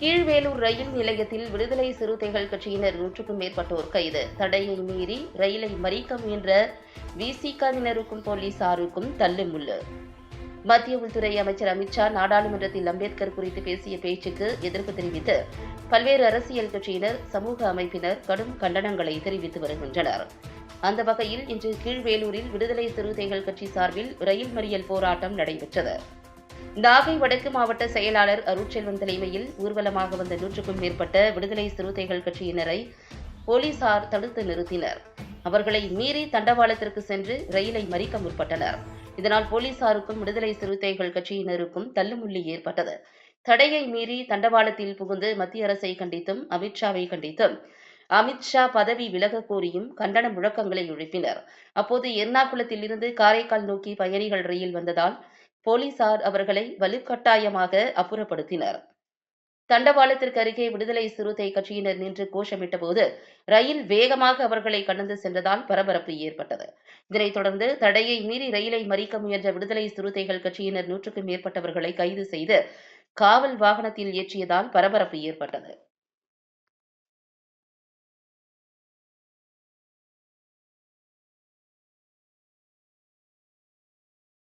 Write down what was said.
கீழ்வேலூர் ரயில் நிலையத்தில் விடுதலை சிறுத்தைகள் கட்சியினர் நூற்றுக்கும் மேற்பட்டோர் கைது. தடையை மீறி ரயிலை மறிக்க முயன்ற விசிகாவினருக்கும் போலீசாருக்கும் தள்ளுமுள்ளு. மத்திய உள்துறை அமைச்சர் அமித்ஷா நாடாளுமன்றத்தில் அம்பேத்கர் குறித்து பேசிய பேச்சுக்கு எதிர்ப்பு தெரிவித்து பல்வேறு அரசியல் கட்சியினர் சமூக அமைப்பினர் கடும் கண்டனங்களை தெரிவித்து வருகின்றனர். அந்த வகையில் இன்று கீழ்வேலூரில் விடுதலை சிறுத்தைகள் கட்சி சார்பில் ரயில் மறியல் போராட்டம் நடைபெற்றது. நாகை வடக்கு மாவட்ட செயலாளர் அருட்செல்வன் தலைமையில் ஊர்வலமாக வந்த நூற்றுக்கும் மேற்பட்ட விடுதலை சிறுத்தைகள் கட்சியினரை போலீசார் தடுத்து நிறுத்தினர். அவர்களை மீறி தண்டவாளத்திற்கு சென்று ரயிலை மறிக்க முற்பட்டனர். இதனால் போலீசாருக்கும் விடுதலை சிறுத்தைகள் கட்சியினருக்கும் தள்ளுமுள்ளி ஏற்பட்டது. தடையை மீறி தண்டவாளத்தில் புகுந்து மத்திய அரசை கண்டித்தும் அமித்ஷாவை கண்டித்தும் அமித்ஷா பதவி விலகக் கோரியும் கண்டன முழக்கங்களை எழுப்பினர். அப்போது எர்ணாகுளத்தில் இருந்து காரைக்கால் நோக்கி பயணிகள் ரயில் வந்ததால் போலீசார் அவர்களை வலுக்கட்டாயமாக அப்புறப்படுத்தினர். தண்டவாளத்திற்கு அருகே விடுதலை சிறுத்தை கட்சியினர் நின்று கோஷமிட்ட போது ரயில் வேகமாக அவர்களை கடந்து சென்றதால் பரபரப்பு ஏற்பட்டது. இதனைத் தொடர்ந்து தடையை மீறி ரயிலை மறிக்க முயன்ற விடுதலை சிறுத்தைகள் கட்சியினர் நூற்றுக்கும் மேற்பட்டவர்களை கைது செய்து காவல் வாகனத்தில் ஏற்றியதால் பரபரப்பு ஏற்பட்டது.